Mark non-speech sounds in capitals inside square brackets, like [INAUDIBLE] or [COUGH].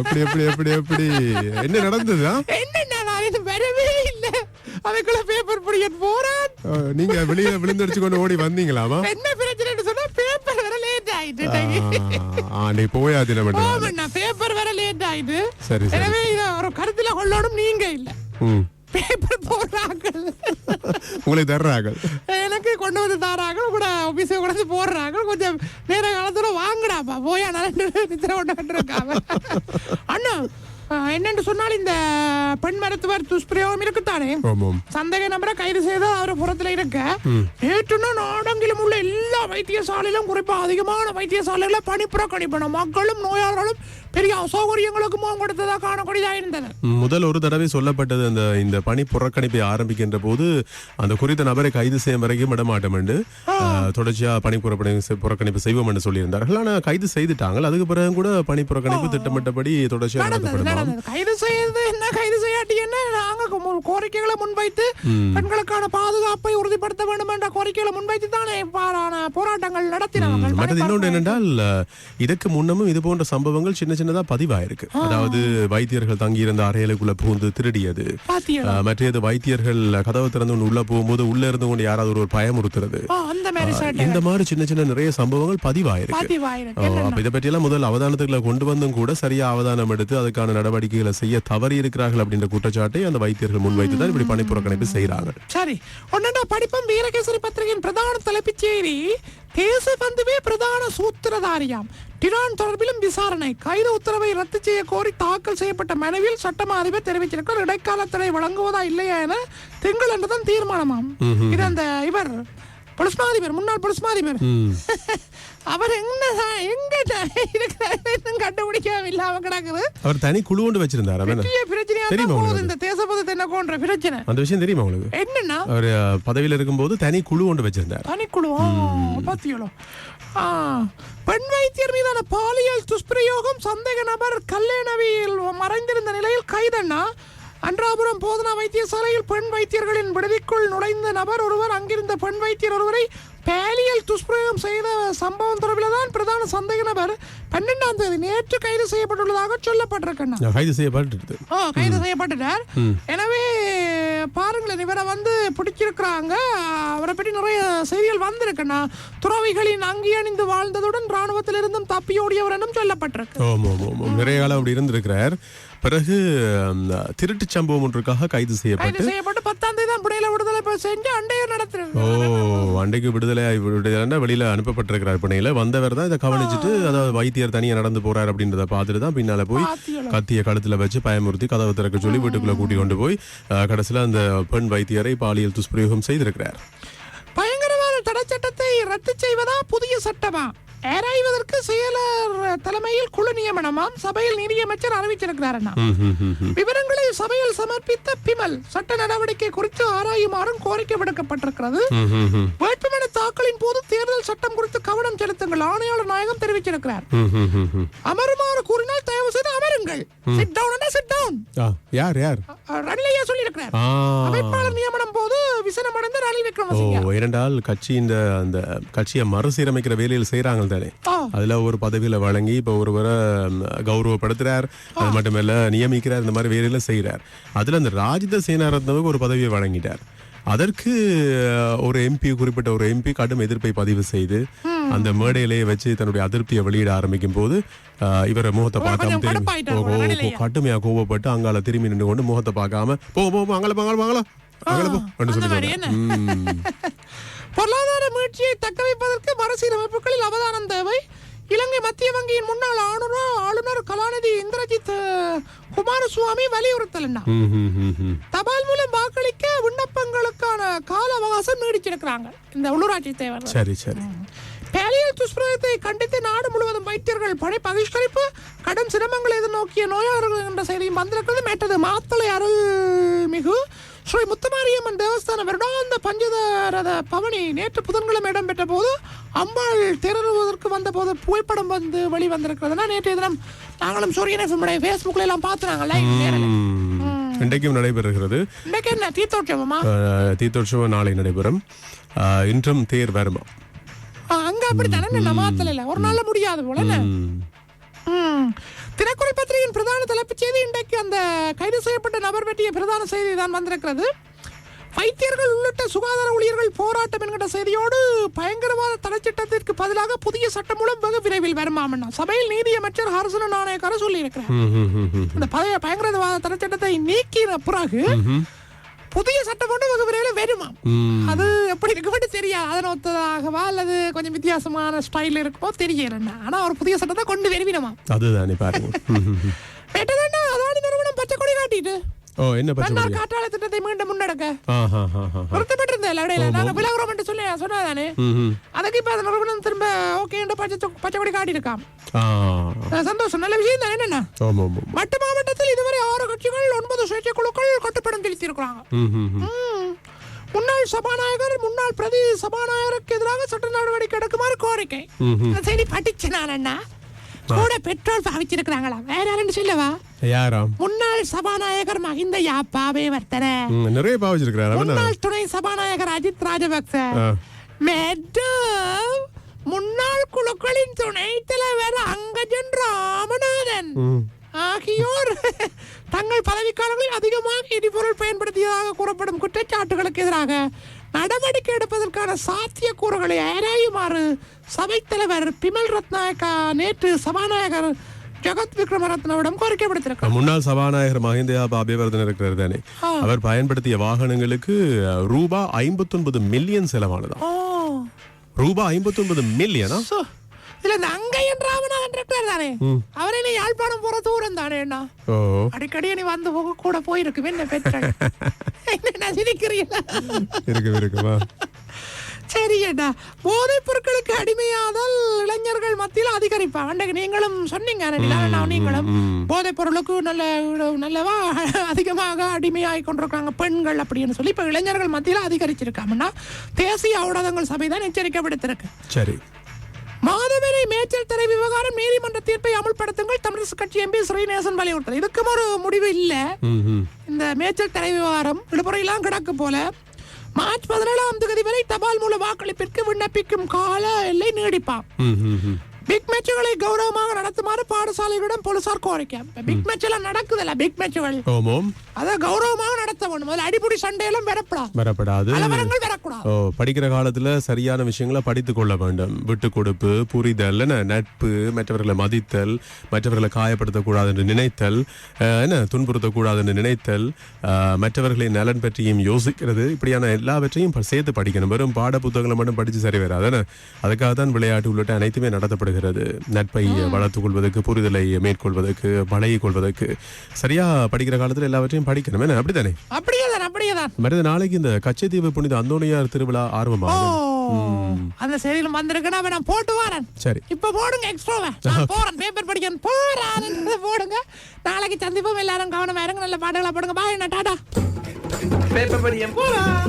எப்படி எப்படி எப்படி எப்படி? என்ன நடந்தது அதுக்குள்ள பேப்பர் புடிக்க போறான். நீங்க வெளியில விழுந்தடிச்சு கொண்டு ஓடி வந்தீங்களாமா என்ன பிரச்சனைன்னு சொன்னா பேப்பர் வர லேட் ஆயிட்டு நீ போயா தினம் ஆமாண்ணா பேப்பர் வர லேட் ஆயிட்டு. சரி. எனவே இத ஒரு கருத்துல கொள்ளணும் நீங்க இல்ல. பேப்பர் போடுறாங்க. உங்களை தர்றாங்க எனக்கு கொண்டு வந்து தாராங்க கூட ஆபீஸை கொண்டு போடுறாங்க கொஞ்சம் நேர காலத்துல வாங்கடாப்பா. போய் நித்திர கொண்டு இருக்காம அண்ணா என்னன்னு சொன்னால் இந்த பெண் மருத்துவர் துஷ்பிரயோகம் இருக்குத்தானே? சந்தேக நபரை கைது செய்து அவர் புறத்துல இருக்க நேற்றுனா நாடெங்கிலும் உள்ள எல்லா வைத்தியசாலையிலும் குறிப்பா அதிகமான வைத்தியசாலையில பணிப்புறக்கணிப்பணும். மக்களும் நோயாளர்களும் பெரிய அசௌகரியங்களுக்கும் முகம் கொடுத்ததா காணக்கூடியதா இருந்தது முதல் ஒரு தடவை சொல்லப்பட்டது அந்த இந்த பணி புறக்கணிப்பை ஆரம்பிக்கின்ற போது அந்த குறித்த நபரை கைது செய்யும் வரைக்கும் விடமாட்டோம் என்று தொடர்ச்சியா பணி புறக்கணிப்பு புறக்கணிப்பு செய்வோம் என்று சொல்லியிருந்தார்கள். ஆனா கைது செய்துட்டாங்க. அதுக்கு பிறகு கூட பணி புறக்கணிப்பு திட்டமிட்டபடி தொடர்ச்சியா நடந்தது கைது செய்து என்ன கைது செய்யாட்டி என்ன? நாங்க கோரிக்கைகளை முன்வைத்து பெண்களுக்கான பாதுகாப்பை உறுதிப்படுத்த வேண்டும் என்ற கோரிக்கைகளை முன்வைத்து தானே போராட்டங்கள் நடத்தினார்கள். மற்றது இன்னொன்று என்னென்றால் இதற்கு முன்னமும் இது போன்ற சம்பவங்கள் சின்ன சின்னதா பதிவாயிருக்கு. அதாவது வைத்தியர்கள் தங்கியிருந்த அறைகளுக்குள்ள புகுந்து திருடியது. மற்றது வைத்தியர்கள் கதவு திறந்து உள்ள போகும்போது உள்ள இருந்து கொண்டு யாராவது ஒரு பயமுறுத்துறது. இந்த மாதிரி சின்ன சின்ன நிறைய சம்பவங்கள் பதிவாயிருக்கு. இதை பற்றியெல்லாம் முதல் அவதானத்துக்குள்ள கொண்டு வந்தும் கூட சரியா அவதானம் எடுத்து அதுக்கான நடவடிக்கைகளை செய்ய தவறி இருக்கிறார்கள் அப்படின்ற குற்றச்சாட்டை அந்த வைத்தியர்கள் முன்வைத்து தான் இப்படி பணி புறக்கணிப்பு செய்யறாங்க சரி. ஒன்னா படிப்பம் வீரகேசரி பத்திரிகையின் பிரதான தலைப்புச் செய்தி தேசபந்துவே பிரதான சூத்திரதாரியாம். டிரான் தொடர்பிலும் விசாரணை. கைது உத்தரவை ரத்து செய்ய கோரி தாக்கல் செய்யப்பட்ட மனுவில் சட்டமா அதிபர் தெரிவிச்சிருக்கார் இடைக்கால தடை வழங்குவதா இல்லையா என திங்கள் என்றுதான் தீர்மானமாம். இது அந்த இவர் பொலிஸ் முன்னாள் பொலிஸ் மாதிபர் [LAUGHS] அவர் எங்க எங்க இருக்கிறார்? கண்டுபிடிக்காம இல்லாம கிடக்குது. அவர் தனி குழு கொண்டு வச்சிருந்தாரு பெரிய பிரச்சனையா தான் தெரியுமா இந்த தென்னக்கோன்ற பிரச்சனை? அந்த விஷயம் தெரியுமா உங்களுக்கு? என்னன்னா? அவர் பதவியில இருக்கும்போது தனி குழு கொண்டு வச்சிருந்தார். பனிக்குழு பாத்தியலோ. ஆ, பெண் வைத்தியர் மீதான பாலியல் துஷ்பிரயோகம் சந்தேக நபர் கல்லேனவியில் மறைந்திருந்த நிலையில் கைதண்ணா அன்றாபுரம் போதனா வைத்தியசாலையில் பெண் வைத்தியர்களின் விடுதிக்குள் நுழைந்த நபர் ஒருவர் அங்கிருந்த பெண் வைத்தியர் ஒருவரை பாலியல் துஷ்பிரயோகம் செய்த சம்பவம் தொடர்பில் தான் பிரதான சந்தேக நபர் பன்னெண்டாம் தேதி நேற்று கைது செய்யப்பட்டுள்ளதாக சொல்லப்பட்டிருக்கண்ணா. கைது செய்யப்பட்டு ஓ கைது செய்யப்பட்டுட்டார். எனவே பாருங்களேன் இவரை வந்து பிடிச்சிருக்கிறாங்க. அவரை பற்றி நிறைய செய்திகள் வந்திருக்குண்ணா துறவிகளின் அங்கி அணிந்து வாழ்ந்ததுடன் ராணுவத்திலிருந்தும் தப்பியோடியவர் என்றும் சொல்லப்பட்டிருக்கு. நிறைய காலம் அப்படி இருந்திருக்கிறார். பிறகு திருட்டு சம்பவம் ஒன்றுக்காக கைது செய்யப்பட்டு செய்யப்பட்டு பத்தாம் தேதி தான் பிணையில விடுதலை செஞ்சு அண்டைய நடத்துறது ஓ அன்றைக்கு விடுதலை விடுதலை வெளியில அனுப்பப்பட்டிருக்கிறார் பிணையில. வந்தவர் தான் இதை கவனிச்சுட்டு அதாவது வைத்தியர் தனியா நடந்து போறார் அப்படின்றத பார்த்துட்டு தான் பின்னால போய். கத்திய கழுத்துல வச்சு பயமுறுத்தி கதவை திறக்க சொல்லி வீட்டுக்குள்ள கூட்டி கொண்டு போய் கடைசியில அந்த பெண் வைத்தியரை பாலியல் துஷ்பிரயோகம் செய்திருக்கிறார். சட்டத்தை ரத்து செய்வதா புதிய சட்டமா? ஆராய்வதற்கு செயலர் தலைமையில் குழு நியமனமாம் சபையில் நிதியமைச்சர் அறிவிச்சிருக்கிறார். விவரங்களை சபையில் சமர்ப்பித்த பிமல் சட்ட நடவடிக்கை குறித்து ஆராயுமாறும் கோரிக்கை விடுக்கப்பட்டிருக்கிறது. வேட்புமனு தாக்கலின் போது தேர்தல் சட்டம் குறித்து கவனம் செலுத்துங்கள் ஆணையாளர் நாயகம் தெரிவிச்சிருக்கிறார். அமருமாறு கூறினால் தயவு செய்து அமருங்கள். சிட் டவுன் சிட் டவுன் யார் யார்? ரணிலையா சொல்லியிருக்கிறார். அமைப்பாளர் நியமனம் போது விசனமடைந்த ரணில் ஓ விக்ரமசிங்க இரண்டால் கட்சி இந்த அந்த கட்சியை மறுசீரமைக்கிற வேலையில் செய்யறாங்க தானே. அதுல ஒரு பதவியில வழங்கி இப்ப ஒருவரை ம், கௌரவப்படுத்துறார். அது மட்டுமல்ல நியமிக்கிறார் இந்த மாதிரி வேலையில செய்யறார் அதுல அந்த ராஜித சேனாரத்னவுக்கு ஒரு பதவியை வழங்கிட்டார். அதற்கு ஒரு எம்பி குறிப்பிட்ட ஒரு எம்பி கடும் எதிர்ப்பை பதிவு செய்து அந்த மேடையிலேயே வச்சு தன்னுடைய அதிருப்தியை வெளியிட ஆரம்பிக்கும் போது இவரை முகத்தை பார்க்காம கொஞ்சம் திரும்பி கடுப்பாயிட்டார் ஓ, போல, ஓ, நடுநிலையா. கடுமையா. கோவப்பட்டு அங்கால திரும்பி நின்று கொண்டு முகத்தை பார்க்காம போ போ போ, அங்கல போ, அங்கல. பொருளாதார மீட்சியை தக்க வைப்பதற்கு மறுசீரமைப்புகளில் அவதானம் தேவை. இலங்கை மத்திய வங்கியின் முன்னாள் ஆளுநர் ஆளுநர் கலாநிதி இந்திரஜித் குமாரசுவாமி வலியுறுத்தல் ம், ம், ம், ம். தபால் மூலம் வாக்களிக்க விண்ணப்பங்களுக்கான கால அவகாசம் நீடிச்சிருக்கிறாங்க. இந்த உள்ளூராட்சி தேவர் சரி சரி. பாலியல் துஷ்பிரயோகத்தை கண்டித்து நாடு முழுவதும் வைத்தியர்கள் படை பகிஷ்கரிப்பு கடும் சிரமங்களை எதிர்நோக்கிய நோயாளர்கள் என்ற செய்தியும் வந்திருக்கிறது. மேட்டது மாத்தளை அருள்மிகு. ஸ்ரீ முத்துமாரியம்மன் தேவஸ்தான வருடாந்த பஞ்சதரத பவனி நேற்று புதன்கிழமை இடம்பெற்ற போது அம்பாள் திரறுவதற்கு வந்த போது புகைப்படம் வந்து வெளி வந்திருக்கிறதுனா நேற்றைய தினம் நாங்களும் சூரியன் எஃப்எம்முடைய ஃபேஸ்புக்கில் எல்லாம் பார்த்துனாங்க லைவ். இன்றைக்கும் நடைபெறுகிறது. தீர்த்தோற்சவம் நாளை நடைபெறும். இன்றும் தேர் வருமா. அங்க என்ன மாத்தல இல்ல ஒரு நாள்ல முடியாது போல தினக்குரல் பத்திரிகையின் பிரதான தலைப்புச் செய்தி இன்றைக்கு அந்த கைது செய்யப்பட்ட நபர் பற்றிய பிரதான செய்தி தான் வந்திருக்கிறது. வைத்தியர்கள் உள்ளிட்ட சுகாதார ஊழியர்கள் போராட்டம் என்கிற செய்தியோடு பயங்கரவாத தடைச்சட்டத்திற்கு பதிலாக புதிய சட்டம் மூலம் வெகு விரைவில் வருமாமன்னா சபையில் நீதி அமைச்சர் ஹர்சன நாணயக்கார சொல்லியிருக்கிறார். இந்த பழைய பயங்கரவாத தடைச்சட்டத்தை நீக்கின பிறகு புதிய சட்டம் கொண்டு வெகு விரைவில் வருமாம். அது எப்படி இருக்கு மட்டும் தெரியாது அதன் ஒத்ததாகவா அல்லது கொஞ்சம் வித்தியாசமான ஸ்டைல் இருக்குமோ தெரியல ஆனா ஒரு புதிய சட்டத்தை கொண்டு வருவினமா அதுதானே பாருங்க. [LAUGHS] அதானி நிறுவனம் பச்சை கொடி காட்டிட்டு. ஓ என்ன பச்சை மன்னார் கொடி? காற்றாலை திட்டத்தை மீண்டும் முன்னெடுக்க. வருத்தப்பட்டிருந்தேன் இடையில நாங்க விலகுறோம் என்று சொல்லி சொன்னாதானே. அதுக்கு இப்ப அந்த நிறுவனம் திரும்ப ஓகே பச்சை சொ- பச்சை கொடி காட்டியிருக்காம் ஆ. அஹ் சந்தோஷம் நல்ல விஷயம் தானே என்னன்னா. மட்டு மாவட்டத்தில் இதுவரை ஆறு கட்சிகள் ஒன்பது சுயேட்சை குழுக்கள் கட்டுப்படம் செலுத்தியிருக்கிறாங்க. முன்னாள் சபாநாயகர் முன்னாள் பிரதி சபாநாயகருக்கு எதிராக சட்ட நடவடிக்கை எடுக்குமாறு கோரிக்கை செய்தி படிச்சு நான் அண்ணா கூட பெட்ரோல் பாவிச்சிருக்கிறாங்களா வேற யாருன்னு சொல்லவா? யாராம் முன்னாள் சபாநாயகர் மஹிந்த யாப்பாவே வர்த்தன. நிறைய பாவிச்சிருக்கிறாரு முன்னாள் துணை சபாநாயகர் அஜித் ராஜபக்ச. மேடம் முன்னாள் குழுக்களின் துணை தலைவர் அங்கஜன் ராமநாதன். ஆகியோர் தங்கள் பதவிக்காலங்களில் அதிகமாக எரிபொருள் பயன்படுத்தியதாக கூறப்படும் குற்றச்சாட்டுகளுக்கு எதிராக நடவடிக்கை எடுப்பதற்கான சாத்தியக்கூறுகளை ஆராயுமாறு சபைத் தலைவர் பிமல் ரத்நாயக்கா நேற்று சபாநாயகர் ஜெகத் விக்ரமரத்னவிடம் கோரிக்கை விடுத்திருக்கிறார். முன்னாள் சபாநாயகர் மஹிந்தயா அபிவர்தன் இருக்கிறார் தானே. அவர் பயன்படுத்திய வாகனங்களுக்கு அஹ், ரூபா ஐம்பத்தொன்பது மில்லியன் செலவானதா ஓ. ரூபா ஐம்பத்தொன்பது மில்லியனா சோ, இதுல இந்த அங்கையன் ராமநாதன் இருக்கிறார் தானே? அவர் என்ன யாழ்ப்பாணம் போற தூரம் தானே ஓ அடிக்கடி நீ வந்து போக கூட போயிருக்கு என்ன பெற்ற? [LAUGHS] என்ன சிரிக்கிறீங்களா? இருக்கு இருக்குமா சரி அண்ணா. போதைப் பொருட்களுக்கு அடிமையாதல் இளைஞர்கள் மத்தியில் அதிகரிப்பா. அன்றைக்கு நீங்களும் சொன்னீங்க நீங்களும். போதைப் பொருளுக்கு நல்ல நல்லவா அதிகமாக அடிமையாகி கொண்டிருக்காங்க பெண்கள் அப்படின்னு சொல்லி இப்ப இளைஞர்கள் மத்தியில் அதிகரிச்சிருக்காமன்னா தேசிய ஊடகங்கள் சபை தான் எச்சரிக்கை விடுத்திருக்கு. சரி. மாதவரை மேய்ச்சல் தடை விவகாரம் நீதிமன்ற தீர்ப்பை அமல்படுத்துங்கள் தமிழரசு கட்சி எம்பி ஸ்ரீநேசன் வலியுறுத்தல் இதுக்கும் ஒரு முடிவு இல்ல. இந்த மேய்ச்சல் தடை விவகாரம் விடுமுறையெல்லாம் கிடக்கு போல மார்ச் பதினேழாம் தேதி வரை தபால் மூல வாக்களிப்பிற்கு விண்ணப்பிக்கும் கால எல்லை ம். பிக் மேட்சுகளை கௌரவமாக நடத்துமாறு பாடசாலைகளிடம் போலீசார் கோரிக்கை. பிக் மேட்ச் எல்லாம் நடக்குதுல்ல பிக் மேட்சுகள் அதை கௌரவமாக நடத்த வேண்டும். அதில் அடிப்படை சண்டையெல்லாம் வரப்படாது. வரப்படாது. கலவரங்கள் வரக்கூடாது. ஓ படிக்கிற காலத்துல சரியான விஷயங்களை படித்து கொள்ள வேண்டும். விட்டு கொடுப்பு புரிதல் என்ன நட்பு மற்றவர்களை மதித்தல் மற்றவர்களை காயப்படுத்தக்கூடாது என்று நினைத்தல் என்ன துன்புறுத்தக்கூடாது என்று நினைத்தல் மற்றவர்களின் நலன் பற்றியும் யோசிக்கிறது. இப்படியான எல்லாவற்றையும் சேர்த்து படிக்கணும். வெறும் பாட புத்தகங்களை மட்டும் படிச்சு சரி வராது? அதுக்காக தான் விளையாட்டு உள்ளிட்ட அனைத்துமே நடத்தப்படுகிறது. நட்பை வளர்த்துக் கொள்வதற்கு புரிதலை மேற்கொள்வதற்கு பழகிக் கொள்வதற்கு. சரியா படிக்கிற காலத்துல எல்லாவற்றையும் படிக்கணும். என்ன? அப்படித்தானே? அப்படியே தான் அப்படியே தான் மருது நாளைக்கு இந்த கச்சத்தீவு புனித அந்தோணியார் திருவிழா ஆரம்பமாகுது. அந்த செய்தியில வந்திருக்குன்னா நான் போட்டு வரேன். சரி. இப்ப போடுங்க எக்ஸ்ட்ராவை நான் போறேன் பேப்பர் படிக்கணும் போறான் போடுங்க. நாளைக்கு சந்திப்போம் எல்லாரும் கவனம் இருங்க. நல்ல பாட்டுகளா போடுங்க. பாய் நான் டாடா. பேப்பர் படியம் போலாம்